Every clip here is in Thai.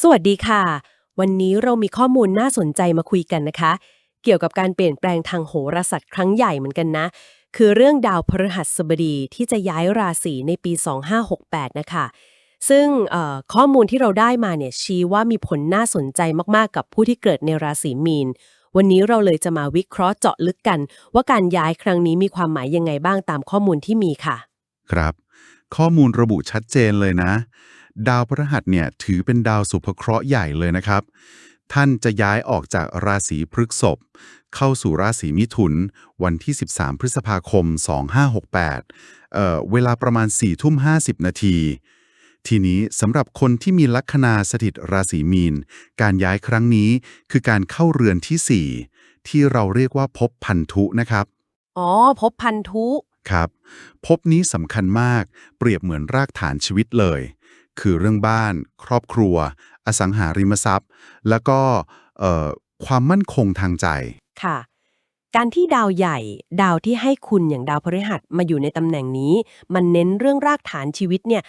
สวัสดีค่ะ วันนี้เรามีข้อมูลน่าสนใจมาคุยกันนะคะ เกี่ยวกับการเปลี่ยนแปลงทางโหราศาสตร์ครั้งใหญ่เหมือนกันนะ คือเรื่องดาวพฤหัสบดีที่จะย้ายราศีในปี 2568 นะคะ ซึ่งข้อมูลที่เราได้มาเนี่ยชี้ว่ามีผลน่าสนใจมากๆ กับผู้ที่เกิดในราศีมีน วันนี้เราเลยจะมาวิเคราะห์เจาะลึกกัน ว่าการย้ายครั้งนี้มีความหมายยังไงบ้างตามข้อมูลที่มีค่ะ ครับ ข้อมูลระบุชัดเจนเลยนะ ดาวพฤหัสเนี่ยถือเป็นดาวสุภเคราะห์ใหญ่เลยนะครับ ท่านจะย้ายออกจากราศีพฤษภเข้าสู่ราศีมิถุน วันที่ 13 พฤษภาคม 2568เอ่อเวลาประมาณ4ทุ่ม50 นาทีทีนี้สำหรับคนที่มีลัคนาสถิตราศีมีน การย้ายครั้งนี้คือการเข้าเรือนที่ 4 ที่เราเรียกว่าภพพันธุนะครับ อ๋อพบพันธุ ครับภพนี้สำคัญมาก เปรียบเหมือนรากฐานชีวิตเลย คือเรื่องบ้าน ครอบครัว อสังหาริมทรัพย์ แล้วก็เอ่อความมั่นคงทางใจ ค่ะ การที่ดาวใหญ่ ดาวที่ให้คุณอย่างดาวพฤหัสมาอยู่ในตำแหน่งนี้ มันเน้นเรื่องรากฐานชีวิตเนี่ย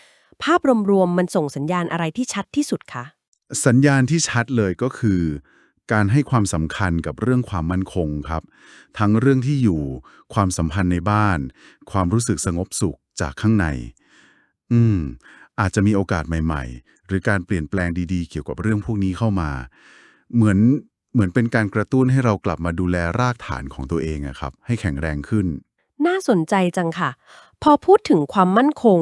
ภาพรวมๆมันส่งสัญญาณอะไรที่ชัดที่สุดคะ สัญญาณที่ชัดเลยก็คือ การให้ความสำคัญกับเรื่องความมั่นคงครับ ทั้งเรื่องที่อยู่ ความสัมพันธ์ในบ้าน ความรู้สึกสงบสุขจากข้างใน อืม อาจจะมีโอกาสใหม่ ๆ หรือการเปลี่ยนแปลงดีๆ เกี่ยวกับเรื่องพวกนี้เข้ามา เหมือนเหมือนเป็นการกระตุ้นให้เรากลับมาดูแลรากฐานของตัวเองอะครับ ให้แข็งแรงขึ้น น่าสนใจจังค่ะ พอพูดถึงความมั่นคง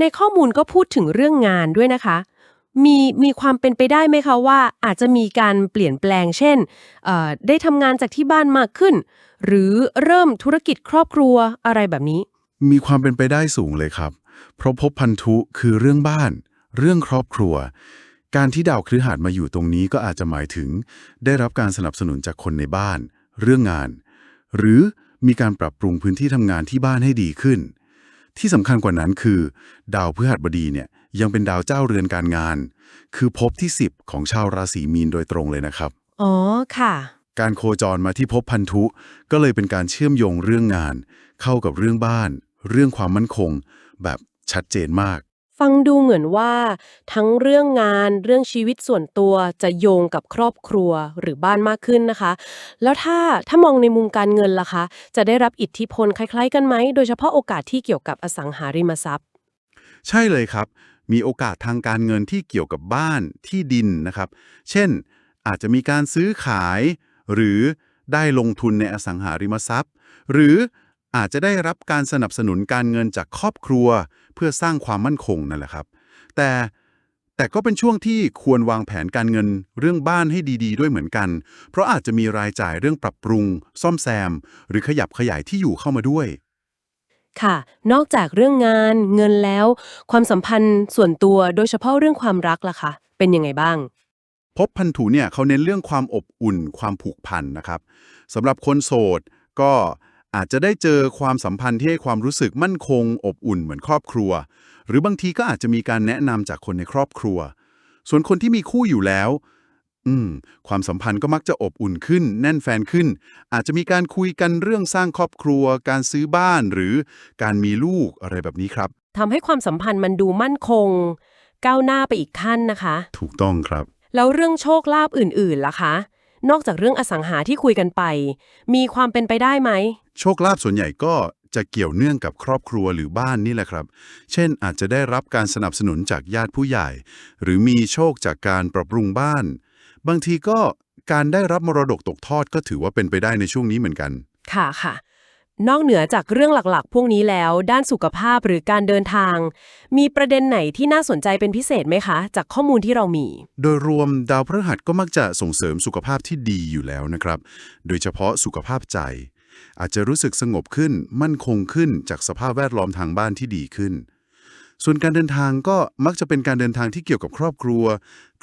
ในข้อมูลก็พูดถึงเรื่องงานด้วยนะคะ มีมีความเป็นไปได้ไหมคะว่าอาจจะมีการเปลี่ยนแปลง เช่นเอ่อได้ทำงานจากที่บ้านมากขึ้น หรือเริ่มธุรกิจครอบครัวอะไรแบบนี้ มีความเป็นไปได้สูงเลยครับ เพราะภพพันธุคือเรื่องบ้าน เรื่องครอบครัว การที่ดาวคฤหัสมาอยู่ตรงนี้ก็อาจจะหมายถึง ได้รับการสนับสนุนจากคนในบ้าน เรื่องงาน หรือมีการปรับปรุงพื้นที่ทำงานที่บ้านให้ดีขึ้น ที่สำคัญกว่านั้นคือ ดาวพฤหัสบดีเนี่ยยังเป็นดาวเจ้าเรือนการงาน คือภพที่ 10 ของชาวราศีมีนโดยตรงเลยนะครับ อ๋อ ค่ะ การโคจรมาที่ภพพันธุ ก็เลยเป็นการเชื่อมโยงเรื่องงาน เข้ากับเรื่องบ้าน เรื่องความมั่นคง แบบ ชัดเจนมาก ฟังดูเหมือนว่า ทั้งเรื่องงานเรื่องชีวิตส่วนตัวจะโยงกับครอบครัวหรือบ้านมากขึ้นนะคะ แล้วถ้าถ้ามองในมุมการเงินล่ะคะ จะได้รับอิทธิพลคล้ายๆ กันไหม โดยเฉพาะโอกาสที่เกี่ยวกับอสังหาริมทรัพย์ ใช่เลยครับ มีโอกาสทางการเงินที่เกี่ยวกับบ้านที่ดินนะครับ เช่น อาจจะมีการซื้อขาย หรือได้ลงทุนในอสังหาริมทรัพย์ หรือ อาจจะได้รับการสนับสนุนการเงินจากครอบครัว เพื่อสร้างความมั่นคงนั่นแหละครับ แต่แต่ก็เป็นช่วงที่ควรวางแผนการเงินเรื่องบ้านให้ดีๆด้วยเหมือนกัน เพราะอาจจะมีรายจ่ายเรื่องปรับปรุง ซ่อมแซม หรือขยับขยายที่อยู่เข้ามาด้วย ค่ะ นอกจากเรื่องงานเงินแล้ว ความสัมพันธ์ส่วนตัวโดยเฉพาะเรื่องความรักล่ะคะเป็นยังไงบ้างภพพันธุเนี่ยเขาเน้นเรื่องความอบอุ่น ความผูกพันนะครับสำหรับคนโสดก็ อาจจะได้เจอความสัมพันธ์ที่ให้ความรู้สึกมั่นคง อบอุ่นเหมือนครอบครัว หรือบางทีก็อาจจะมีการแนะนำจากคนในครอบครัว ส่วนคนที่มีคู่อยู่แล้ว อืม ความสัมพันธ์ก็มักจะอบอุ่นขึ้น แน่นแฟนขึ้น อาจจะมีการคุยกันเรื่องสร้างครอบครัว การซื้อบ้านหรือการมีลูกอะไรแบบนี้ครับทำให้ความสัมพันธ์มันดูมั่นคง ก้าวหน้าไปอีกขั้นนะคะ ถูกต้องครับ แล้วเรื่องโชคลาภอื่นๆล่ะคะ นอกจากเรื่องอสังหาที่คุยกันไป มีความเป็นไปได้ไหม โชคลาภส่วนใหญ่ก็จะเกี่ยวเนื่องกับครอบครัวหรือบ้านนี่แหละครับ เช่นอาจจะได้รับการสนับสนุนจากญาติผู้ใหญ่ หรือมีโชคจากการปรับปรุงบ้าน บางทีก็การได้รับมรดกตกทอดก็ถือว่าเป็นไปได้ในช่วงนี้เหมือนกัน ค่ะค่ะ นอกเหนือจากเรื่องหลักๆ พวกนี้แล้ว ด้านสุขภาพหรือการเดินทาง มีประเด็นไหนที่น่าสนใจเป็นพิเศษไหมคะ จากข้อมูลที่เรามี โดยรวมดาวพฤหัสก็มักจะส่งเสริมสุขภาพที่ดีอยู่แล้วนะครับ โดยเฉพาะสุขภาพใจ อาจจะรู้สึกสงบขึ้นมั่นคงขึ้นจากสภาพแวดล้อมทางบ้านที่ดีขึ้น ส่วนการเดินทางก็มักจะเป็นการเดินทางที่เกี่ยวกับครอบครัว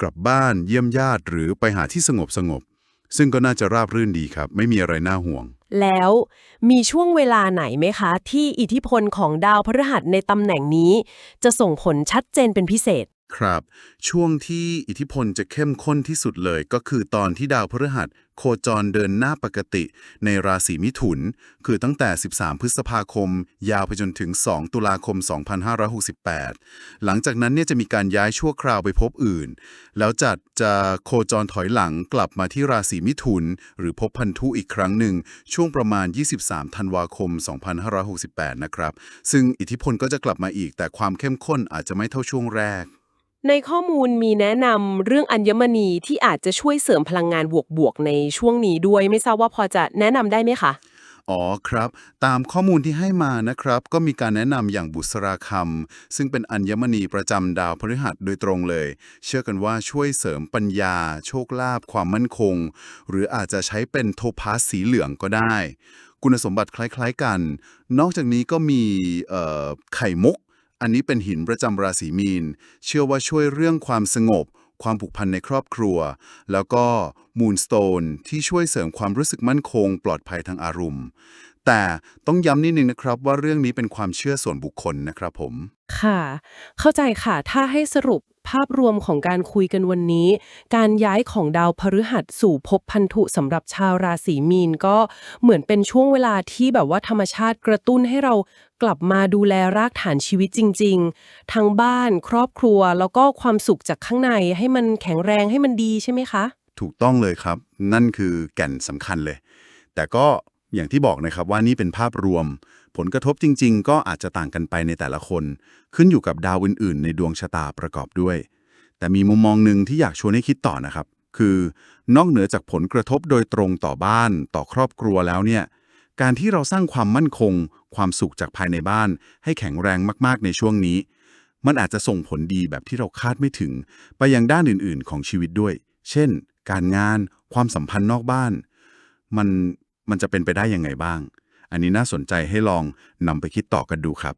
กลับบ้าน เยี่ยมญาติ หรือไปหาที่สงบสงบๆซึ่งก็น่าจะราบรื่นดีครับ ไม่มีอะไรน่าห่วง แล้วมีช่วงเวลาไหนไหมคะ ที่อิทธิพลของดาวพฤหัสในตำแหน่งนี้ จะส่งผลชัดเจนเป็นพิเศษ ครับ ช่วงที่อิทธิพลจะเข้มข้นที่สุดเลยก็คือตอนที่ดาวพฤหัส โคจรเดินหน้าปกติ ในราศีมิถุน คือตั้งแต่ 13 พฤษภาคม ยาวไปจนถึง 2 ตุลาคม 2568 หลังจากนั้นเนี่ยจะมีการย้ายชั่วคราวไปพบอื่น แล้วจัดจะโคจรถอยหลังกลับมาที่ราศีมิถุน หรือพบพันธุอีกครั้งหนึ่ง ช่วงประมาณ 23 ธันวาคม 2568 นะครับ ซึ่งอิทธิพลก็จะกลับมาอีก แต่ความเข้มข้นอาจจะไม่เท่าช่วงแรก ในข้อมูลมีแนะนำเรื่องอัญมณีที่อาจจะช่วยเสริมพลังงานบวกๆในช่วงนี้ด้วย ไม่ทราบว่าพอจะแนะนำได้ไหมคะอ๋อครับ ตามข้อมูลที่ให้มานะครับ ก็มีการแนะนำอย่างบุษราคำซึ่งเป็นอัญมณีประจำดาวพฤหัสโดยตรงเลย เชื่อกันว่าช่วยเสริมปัญญา โชคลาภความมั่นคง หรืออาจจะใช้เป็นโทพาสสีเหลืองก็ได้ คุณสมบัติคล้ายๆกัน นอกจากนี้ก็มีไข่มุก อันนี้เป็นหินประจำราศีมีน เชื่อว่าช่วยเรื่องความสงบ ความผูกพันในครอบครัว แล้วก็มูนสโตนที่ช่วยเสริมความรู้สึกมั่นคง ปลอดภัยทางอารมณ์ แต่ต้องย้ำนิดนึงนะครับว่าเรื่องนี้เป็นความเชื่อส่วนบุคคลนะครับผม ค่ะ เข้าใจค่ะ ถ้าให้สรุป ภาพรวมของการคุยกันวันนี้ การย้ายของดาวพฤหัสสู่ภพพันธุสำหรับชาวราศีมีนก็เหมือนเป็นช่วงเวลาที่แบบว่าธรรมชาติกระตุ้นให้เรากลับมาดูแลรากฐานชีวิตจริง ๆ ทั้งบ้าน ครอบครัว แล้วก็ความสุขจากข้างในให้มันแข็งแรงให้มันดีใช่ไหมคะ ถูกต้องเลยครับ นั่นคือแก่นสำคัญเลย แต่ก็อย่างที่บอกนะครับว่านี่เป็นภาพรวม ผลกระทบจริง ๆ ก็อาจจะต่างกันไปในแต่ละคน ขึ้นอยู่กับดาวอื่น ๆ ในดวงชะตาประกอบด้วย แต่มีมุมมองหนึ่งที่อยากชวนให้คิดต่อนะครับ คือนอกเหนือจากผลกระทบโดยตรงต่อบ้าน ต่อครอบครัวแล้วเนี่ยการที่เราสร้างความมั่นคง ความสุขจากภายในบ้าน ให้แข็งแรงมากๆในช่วงนี้ มันอาจจะส่งผลดีแบบที่เราคาดไม่ถึง ไปยังด้านอื่น ๆ ของชีวิตด้วย เช่น การงาน ความสัมพันธ์นอกบ้าน มันมันจะเป็นไปได้ยังไงบ้าง อันนี้น่าสนใจให้ลองนำไปคิดต่อกันดูครับ